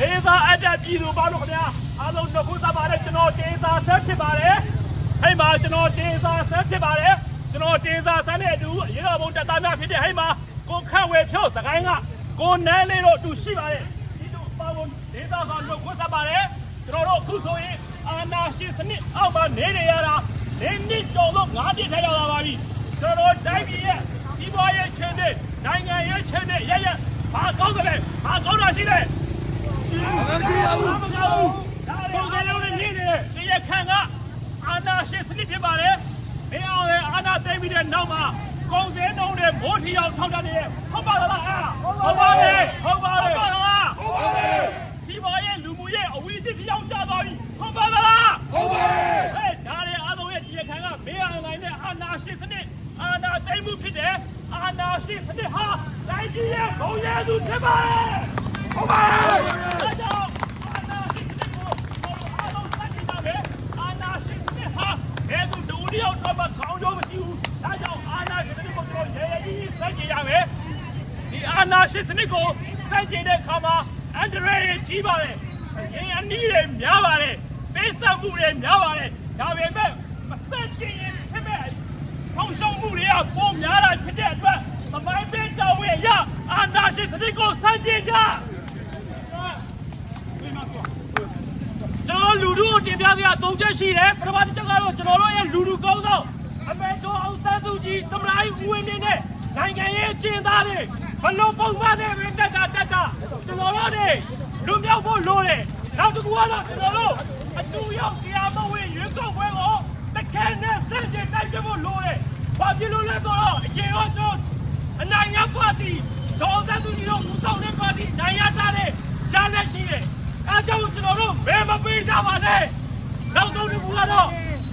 အပ်တဲ့ပြည်သူပေါင်းတို့ခင်ဗျာအားလုံးနှုတ်ခွန်းဆက်ပါတယ်ကျွန်တော်တင်စာဆက်ဖြစ်ပါတယ်ဟိမှာကျွန်တော်တင်စာဆက်ဖြစ်ပါတယ်ကျွန်တော်တင်စာဆက်နဲ့အတူရေတော်ဘုံတပ်သားများဖြစ်တဲ့ဟိမှာကိုခန့်ဝေဖြို့စကိုင်းကကိုနန်းလေးတို့အတူရှိပါတယ်ဒီတို့ပေါင်းဒေသကနှုတ်ခွန်းဆက်ပါတယ်ကျွန်တော်တို့အခုဆိုရင်အာနာရှင်စနစ်အောက်မှာနေနေရတာနေနစ်ကျော်လို့ငါးပြည့်ထဲရောက်လာပါပြီကျွန်တော်တိုင်းပြည်ရဲ့ဒီဘွားရဲ့ချင်းတဲ့နိုင်ငံရဲ့ချင်းတဲ့ရရဘာကောင်းတယ်လဲဘာကောင်းတာရှိလဲ မကြည့်ရဘူးမကြည့်ဘူးပုံစံလုံးနဲ့နေတယ်ဒီရခန့်ကအာနာရှင်စနစ်ဖြစ်ပါတယ်မင်းအောင်လည်းအာနာသိမ်းပြီးတဲ့နောက်မှာကုံစင်းတုံးတဲ့မိုးထီအောင်ထောက်တတ်နေတယ်ဟုတ်ပါလားအာဟုတ်ပါတယ်ဟုတ်ပါတယ်ဟုတ်ပါလားဟုတ်ပါတယ်စီပါရဲ့လူမှုရဲ့အဝိဇ္ဇတရားကြသွားပြီဟုတ်ပါလားဟုတ်ပါတယ်ဟဲ့ဒါတွေအားလုံးရဲ့ဒီရခန့်ကမင်းအောင်နိုင်တဲ့အာနာရှင်စနစ်အာနာသိမ်းမှုဖြစ်တယ်အာနာရှင်စနစ်ဟာတိုင်းပြည်ရဲ့ဘုံရဲသူဖြစ်ပါတယ် ဟုတ်ပါတယ်ဒါကြောင့်အာနာရှင်တဲ့ကိုအားလုံးစတင်ပါမယ်အာနာရှင်တဲ့ဟာဘယ်သူဒူဒီအောင်တော့မခေါင်းတော့မရှိဘူးဒါကြောင့်အာနာရှင်တဲ့ကိုကျွန်တော်ရေရေကြီးစကြရမယ်ဒီအာနာရှင်စနစ်ကိုစကြတဲ့ခါမှာအန်ဒရေကြီးပါလေရင်အနည်းတွေများပါလေပေးဆက်မှုတွေများပါလေဒါပေမဲ့မစကြရင်ဖြစ်မဲ့ဖောင်ရှုံးမှုတွေကပုံများတာဖြစ်တဲ့အတွက်သမိုင်းပေးတော်ဝေရအာနာရှင်စနစ်ကိုစကြကြ ကျွန်တော်လူထုကိုတင်ပြစရာ၃ချက်ရှိတယ်ပထမတစ်ချက်ကတော့ကျွန်တော်တို့ရဲ့လူထုကောင်းဆောင်အမေတော်အောင်ဆန်းစုကြည်သမရိုင်းဦးဝင်းနေနဲ့နိုင်ငံရေးအကျဉ်းသားတွေဘလို့ပုံမှန်နဲ့ပဲတက်တာတက်တာကျွန်တော်တို့တွေလူမြောက်ဖို့လိုတယ်နောက်တစ်ခုကတော့ကျွန်တော်တို့အတူရောက်တရားမဝင်ရွေးကောက်ပွဲကိုတခဲနဲ့စက်ကျင်တိုက်ပြဖို့လိုတယ်ဘာဖြစ်လို့လဲဆိုတော့အချိန်တော့ကျွန်တော်အနိုင်ရပါတီဒေါ်ဆန်းစုကြည်တို့ဦးဆောင်တဲ့ပါတီနိုင်ရထားတဲ့ကြားလက်ရှိတယ် အားကြောင့်ကျွန်တော်တို့ဘယ်မပေးကြပါနဲ့နောက်ဆုံးတစ်ခုကတော့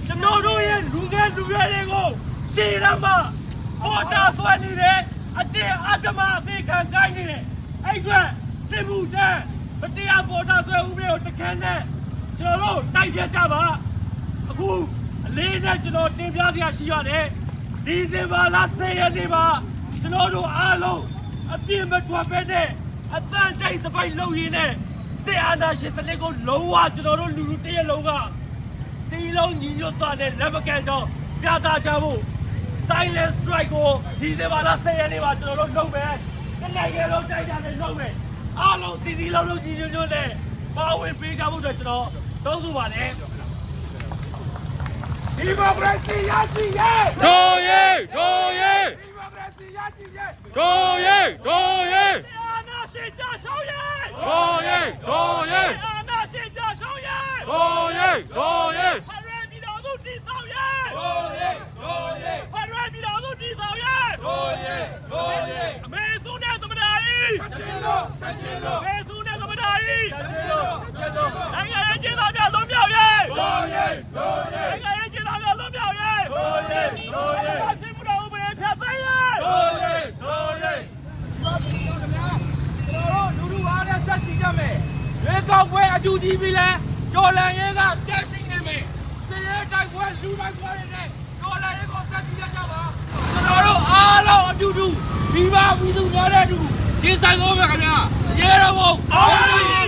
ကျွန်တော်တို့ရဲ့လူငယ်လူရွယ်တွေကိုရှေ့ရမှာပေါ်တာဆွဲနေတယ်အတင်းအဓမ္မအသေးခံကိုင်းနေတယ်အဲ့အတွက်စစ်မှုတန်းမတရားပေါ်တာဆွဲဥပဒေကိုတခဲနဲ့ကျွန်တော်တို့တိုက်ပြကြပါအခုအလေးနဲ့ကျွန်တော်တင်ပြစရာရှိရတယ်ဒီဇင်ဘာလ10ရက်နေ့မှာကျွန်တော်တို့အားလုံးအပြည့်မထွက်ပဲနဲ့အတန်တိုက်သပိုက်လုပ်ရင်းနဲ့ စစ်အာဏာရှင်စနစ်ကိုလုံးဝကျွန်တော်တို့လူလူတရက်လုံးကစီလုံးညီညွတ်သွားတဲ့လက်မကန်ကြောင်းပြသကြဖို့ silent strike ကိုဒီဇင်ဘာလ10ရက်နေ့မှာကျွန်တော်တို့လုပ်မယ်။ဒီနိုင်ငံလုံးတိုက်ကြတယ်လုပ်မယ်။အားလုံးစီစီလုံးလုံးညီညွတ်ညွတ်နဲ့ပါဝင်ပေးကြဖို့အတွက်ကျွန်တော်တောင်းဆိုပါတယ်။ဒီမိုကရေစီရရှိရဲတို့ရဲတို့ရဲဒီမိုကရေစီရရှိရဲတို့ရဲတို့ရဲစစ်အာဏာရှင်ကြရှောင်းရဲ တို့ရဲတို့ရဲ စစ်အာဏာရှင်ကြရှောင်းရဲ တို့ ရဲတို့ရဲဖရယ်ပြည်တော်စုတည်ဆောက်ရဲဟိုရဲဟိုရဲဖရယ်ပြည်တော်စုတည်ဆောက်ရဲဟိုရဲဟိုရဲအမေစုနဲ့သမ္မတကြီးချက်ချင်းလို့ချက်ချင်းလို့အမေစုနဲ့သမ္မတကြီးချက်ချင်းလို့ချက်ချင်းလို့နိုင်ငံရေးကျင်းသားများလုံးမြောက်ရဲဟိုရဲဟိုရဲနိုင်ငံရေးကျင်းသားများလုံးမြောက်ရဲဟိုရဲဟိုရဲစစ်မှုတော်ဥပဒေဖြတ်သိမ်းရဲဟိုရဲဟိုရဲကျွန်တော်တို့လူလူအားနဲ့ဆက်ကြည့်ကြမယ်ရွေးကောက်ပွဲအတူကြည့်ပြီးလဲ ကျော်လန်ရဲကဆက်ရှိနေမယ်စရဲတိုက်ပွဲလူတိုက်ပွဲတွေနဲ့ကျော်လန်ရဲကိုဆက်ကြည့်ကြပါကျွန်တော်တို့အားလုံးအတူတူဒီမှာပြည်သူများတဲ့အတူဒီဆိုင်ကောပဲခင်ဗျာရဲတော်ဘုံအောင်ရည်ရဲ